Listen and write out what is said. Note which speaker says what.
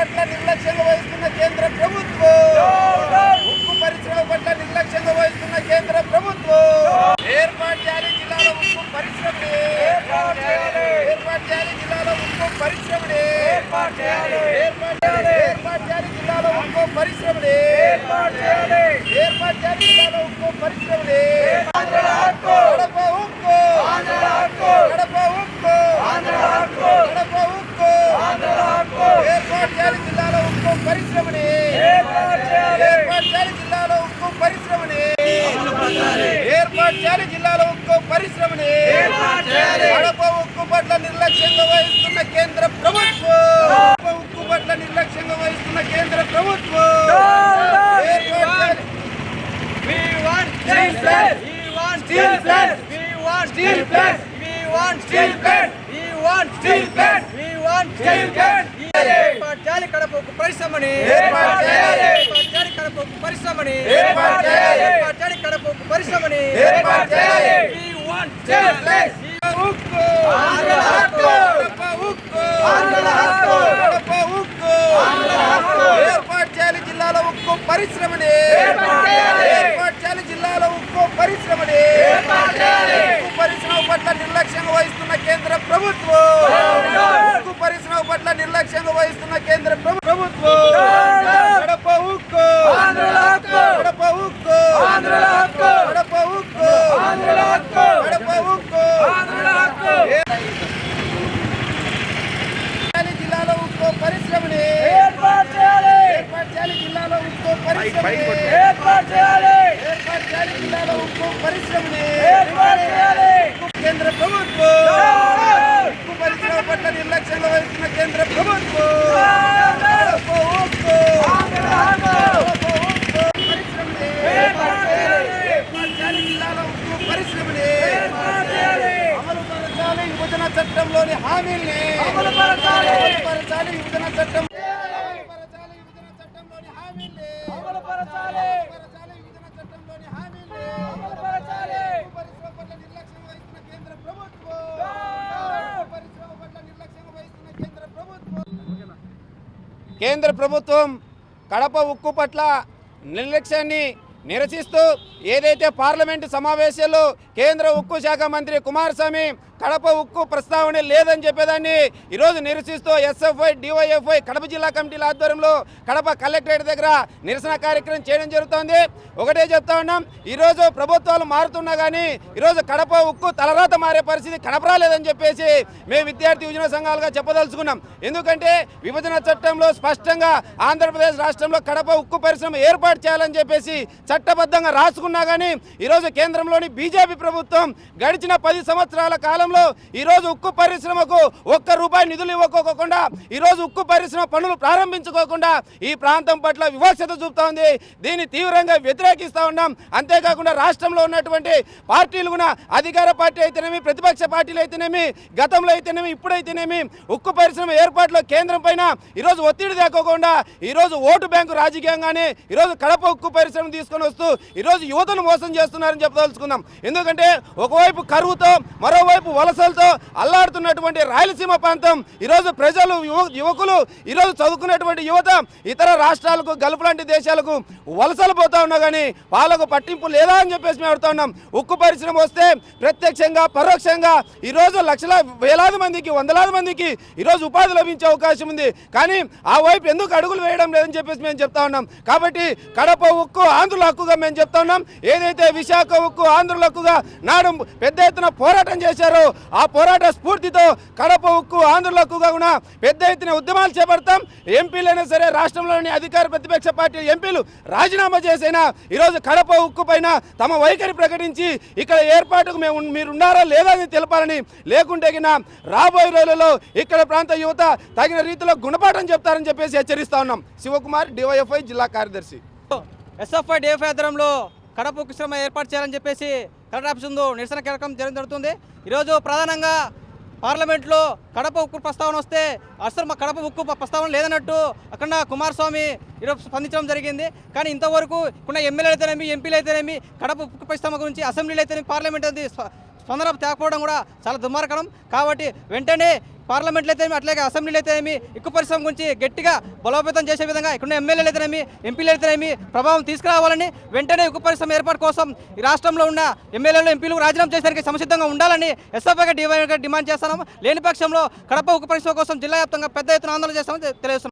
Speaker 1: పట్ల నిర్లక్ష్యంగా వహిస్తున్న కేంద్ర ప్రభుత్వం. ఉక్కు పరిశ్రమ పట్ల నిర్లక్ష్యంగా వహిస్తున్న కేంద్ర ప్రభుత్వం. ఏర్పాటు చేయాలి జిల్లాలో ఉక్కు పరిశ్రమని. ఏర్పాటు చేయాలి. జిల్లాలో ఉక్కు పరిశ్రమని. ఏర్పాటు చేయాలి. ఏర్పాటు చేయాలి జిల్లాలో ఉక్కు పరిశ్రమని. ఏర్పాటు చేయాలి. ఏర్పాటు చేయాలి జిల్లాలో ఉక్కు పరిశ్రమని కడప ఉక్కు కడప ఉక్కు కడప ఉక్కు ఏర్పాటు చేయాలి జిల్లాలో ఉక్కు పరిశ్రమని ఏర్పాటు చేయాలి జిల్లాలో ఉక్కు పరిశ్రమని ఏర్పాటు చేయాలి జిల్లాలో ఉక్కు పరిశ్రమని కడప ఉక్కు పట్ల నిర్లక్ష్యంగా వహిస్తున్న కేంద్ర ప్రభుత్వం ఉక్కు పట్ల నిర్లక్ష్యంగా వహిస్తున్న కేంద్ర ప్రభుత్వం ఏర్పాటు చేయాలి
Speaker 2: కడప ఉక్కు పరిశ్రమని
Speaker 1: ఏర్పాటు చేయాలి.
Speaker 2: ఏర్పాటు చేయాలి కడప ఉక్కు పరిశ్రమని.
Speaker 1: ఏర్పాటు
Speaker 2: కడప పరిశ్రమని.
Speaker 1: ఏర్పాటు చేయాలి. జిల్లాలో ఉక్కు పరిశ్రమని.
Speaker 2: ఏర్పాటు చేయాలి.
Speaker 1: జిల్లాలో ఉక్కు పరిశ్రమని. ఉక్కు పరిశ్రమ పట్ల నిర్లక్ష్యంగా వహిస్తున్న కేంద్ర ప్రభుత్వం ఉక్కు పరిశ్రమ పట్ల నిర్లక్ష్యంగా వహిస్తున్న కేంద్ర ప్రభు- ప్రభుత్వం కడప ఉక్కు
Speaker 2: ఆంధ్రుల హక్కు.
Speaker 1: కడప ఉక్కు
Speaker 2: ఆంధ్రుల హక్కు.
Speaker 1: కడప ఉక్కు
Speaker 2: ఆంధ్రుల హక్కు.
Speaker 1: కడప ఉక్కు
Speaker 2: ఆంధ్రుల హక్కు.
Speaker 1: చేయాలి జిల్లాలో ఉక్కు పరిశ్రమని
Speaker 2: ఏర్పాటు చేయాలి
Speaker 1: ఏర్పాటు చేయాలి జిల్లాలో ఉక్కు పరిశ్రమని
Speaker 2: ఏర్పాటు చేయాలి
Speaker 1: ఏర్పాటు చేయాలి జిల్లాలో ఉక్కు పరిశ్రమని
Speaker 2: ఏర్పాటు చేయాలి
Speaker 1: కేంద్ర ప్రభుత్వం ఉక్కు పరిశ్రమ పట్ల నిర్లక్ష్యంగా వహిస్తున్న కేంద్ర ప్రభుత్వం కడప ఉక్కు కడప ఉక్కు పరిశ్రమని
Speaker 2: ఏర్పాటు చేయాలి.
Speaker 1: ఏర్పాటు చేయాలి జిల్లాలో ఉక్కు పరిశ్రమని
Speaker 2: ఏర్పాటు చేయాలి.
Speaker 1: అమలు పరచాలి విభజన చట్టంలోని హామీల్ని
Speaker 2: అమలు పరచాలి.
Speaker 1: అమలు పరచాలి విభజన చట్టం అమలు పరచాలి విభజన చట్టంలోని హామీల్ని
Speaker 2: అమలు పరచాలి.
Speaker 1: పరచాలి విభజన చట్టంలోని హామీల్ని
Speaker 2: అమలు పరచాలి.
Speaker 1: ఉక్కు పరిశ్రమ పట్ల నిర్లక్ష్యం వహిస్తున్న కేంద్ర ప్రభుత్వం ఉక్కు పరిశ్రమ పట్ల నిర్లక్ష్యం వహిస్తున్న కేంద్ర ప్రభుత్వం. కేంద్ర ప్రభుత్వం కడప ఉక్కు పట్ల నిర్లక్ష్యాన్ని నిరసిస్తూ ఏదైతే పార్లమెంటు సమావేశాల్లో కేంద్ర ఉక్కు శాఖ మంత్రి కుమారస్వామి కడప ఉక్కు ప్రస్తావన లేదని చెప్పేదాన్ని. ఈరోజు నిరసిస్తూ ఎస్ఎఫ్ఐ డివైఎఫ్ఐ కడప జిల్లా కమిటీల ఆధ్వర్యంలో కడప కలెక్టరేట్ దగ్గర నిరసన కార్యక్రమం చేయడం జరుగుతోంది. ఒకటే చెప్తా ఉన్నాం ఈరోజు ప్రభుత్వాలు మారుతున్నా కానీ ఈరోజు కడప ఉక్కు తలరాత మారే పరిస్థితి కనపరాలేదని చెప్పేసి మేము విద్యార్థి యువజన సంఘాలుగా చెప్పదలుచుకున్నాం. ఎందుకంటే విభజన చట్టంలో స్పష్టంగా ఆంధ్రప్రదేశ్ రాష్ట్రంలో కడప ఉక్కు పరిశ్రమ ఏర్పాటు చేయాలని చెప్పేసి చట్టబద్ధంగా రాసుకున్నా కానీ ఈరోజు కేంద్రంలోని బీజేపీ ప్రభుత్వం గడిచిన పది సంవత్సరాల కాలం కాలంలో ఈరోజు ఉక్కు పరిశ్రమకు ఒక్క రూపాయి నిధులు ఇవ్వకోకుండా ఈరోజు ఉక్కు పరిశ్రమ పనులు ప్రారంభించుకోకుండా ఈ ప్రాంతం పట్ల వివక్షత చూపుతా ఉంది. దీన్ని తీవ్రంగా వ్యతిరేకిస్తా ఉన్నాం. అంతేకాకుండా రాష్ట్రంలో ఉన్నటువంటి పార్టీలు కూడా అధికార పార్టీ అయితేనేమి ప్రతిపక్ష పార్టీలు అయితేనేమి గతంలో అయితేనేమి ఇప్పుడైతేనేమి ఉక్కు పరిశ్రమ ఏర్పాటులో కేంద్రం పైన ఈరోజు ఒత్తిడి తేకోకుండా ఈరోజు ఓటు బ్యాంకు రాజకీయంగానే ఈరోజు కడప ఉక్కు పరిశ్రమ తీసుకొని వస్తూ ఈరోజు యువతను మోసం చేస్తున్నారని చెప్పదలుచుకుందాం. ఎందుకంటే ఒకవైపు కరువుతో మరోవైపు వలసలతో అల్లాడుతున్నటువంటి రాయలసీమ ప్రాంతం ఈరోజు ప్రజలు యువ- యువకులు ఈరోజు చదువుకున్నటువంటి యువత ఇతర రాష్ట్రాలకు గల్ఫ్ లాంటి దేశాలకు వలసలు పోతా ఉన్నా కానీ వాళ్ళకు పట్టింపు లేదా అని చెప్పేసి మేము అడుగుతా ఉన్నాం. ఉక్కు పరిశ్రమ వస్తే ప్రత్యక్షంగా పరోక్షంగా ఈరోజు లక్షల వేలాది మందికి వందలాది మందికి ఈరోజు ఉపాధి లభించే అవకాశం ఉంది. కానీ ఆ వైపు ఎందుకు అడుగులు వేయడం లేదని చెప్పేసి మేము చెప్తా ఉన్నాం. కాబట్టి కడప ఉక్కు ఆంధ్రుల హక్కుగా మేము చెప్తా ఉన్నాం. ఏదైతే విశాఖ ఉక్కు ఆంధ్రుల హక్కుగా నాడు పెద్ద ఎత్తున పోరాటం చేశారో ఆ పోరాట స్ఫూర్తితో కడప ఉక్కు ఆంధ్రలో కూడా పెద్ద ఎత్తున ఉద్యమాలు చేపడతాం. ఎంపీలైనా సరే రాష్ట్రంలోని అధికార ప్రతిపక్ష పార్టీ ఎంపీలు రాజీనామా చేసైనా ఈరోజు కడప ఉక్కు పైన తమ వైఖరి ప్రకటించి ఇక్కడ ఏర్పాటుకు మేము మీరున్నారా మీరు ఉన్నారా లేదా అని తెలపాలని లేకుంటే గిన రాబోయే రోజులలో ఇక్కడ ప్రాంత యువత తగిన రీతిలో గుణపాఠం చెప్తారని చెప్పేసి హెచ్చరిస్తా ఉన్నాం. శివకుమార్ డివైఎఫ్ఐ జిల్లా కార్యదర్శి.
Speaker 2: ఎస్ఎఫ్ఐ డిఎఫ్ఐ ఆధ్వర్యంలో కడప ఉక్కు శ్రమ ఏర్పాటు చేయాలని చెప్పేసి కలెక్టర్ ఆఫీస్ ముందు నిరసన కార్యక్రమం జరగడం జరుగుతుంది. ఈరోజు ప్రధానంగా పార్లమెంట్లో కడప ఉక్కు ప్రస్తావన వస్తే అసలు మా కడప ఉక్కు ప్రస్తావన లేదన్నట్టు అక్కడ కుమారస్వామి ఈరోజు స్పందించడం జరిగింది. కానీ ఇంతవరకు ఉన్న ఎమ్మెల్యేలు అయితేనేమి ఎంపీలు అయితేనేమి కడప ఉక్కు ప్రస్తావన గురించి అసెంబ్లీలు అయితేనేమి పార్లమెంట్ అది స్పందన తేకపోవడం కూడా చాలా దుర్మార్గం కాబట్టి వెంటనే పార్లమెంట్లో అయితే అట్లాగే అసెంబ్లీలో అయితేనేమి ఉక్కు పరిశ్రమ గురించి గట్టిగా బలోపేతం చేసే విధంగా ఇక్కడ ఎమ్మెల్యేలు అయితేనేమి ఎంపీలు అయితేనేమి ప్రభావం తీసుకురావాలని వెంటనే ఉక్కు పరిశ్రమ ఏర్పాటు కోసం ఈ రాష్ట్రంలో ఉన్న ఎమ్మెల్యేలు ఎంపీలు రాజీనామా చేసేందుకు సంసిద్ధంగా ఉండాలని ఎస్ఎఫ్ఐగా డిమాండ్ చేస్తున్నాం లేని పక్షంలో కడప ఉక్కు పరిశ్రమ కోసం జిల్లా వ్యాప్తంగా పెద్ద ఎత్తున ఆందోళన చేస్తామని తెలియజేస్తున్నాం